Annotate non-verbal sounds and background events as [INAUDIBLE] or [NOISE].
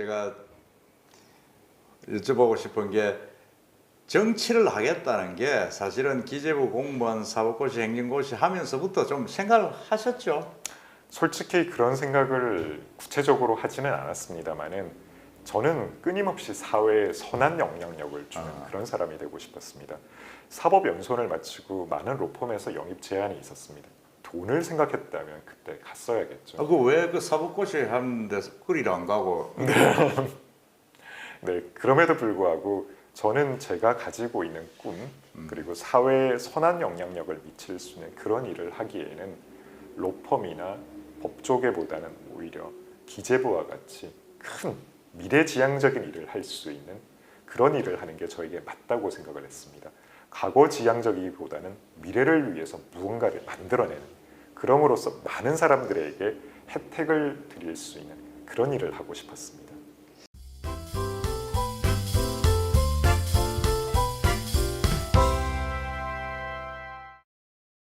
제가 여쭤보고 싶은 게 정치를 하겠다는 게 사실은 기재부 공무원 사법고시 행정고시 하면서부터 좀 생각을 하셨죠? 솔직히 그런 생각을 구체적으로 하지는 않았습니다만은 저는 끊임없이 사회에 선한 영향력을 주는 아. 그런 사람이 되고 싶었습니다. 사법 연수원을 마치고 많은 로펌에서 영입 제안이 있었습니다. 돈을 생각했다면 그때 갔어야겠죠. 아, 그왜 그 사법고시 하는 데서 거리를 안 가고 [LAUGHS] 네, 그럼에도 불구하고 저는 제가 가지고 있는 꿈 음. 그리고 사회에 선한 영향력을 미칠 수 있는 그런 일을 하기에는 로펌이나 법조계보다는 오히려 기재부와 같이 큰 미래지향적인 일을 할 수 있는 그런 일을 하는 게 저에게 맞다고 생각을 했습니다. 과거 지향적이기보다는 미래를 위해서 무언가를 만들어내는 그럼으로써 많은 사람들에게 혜택을 드릴 수 있는 그런 일을 하고 싶었습니다.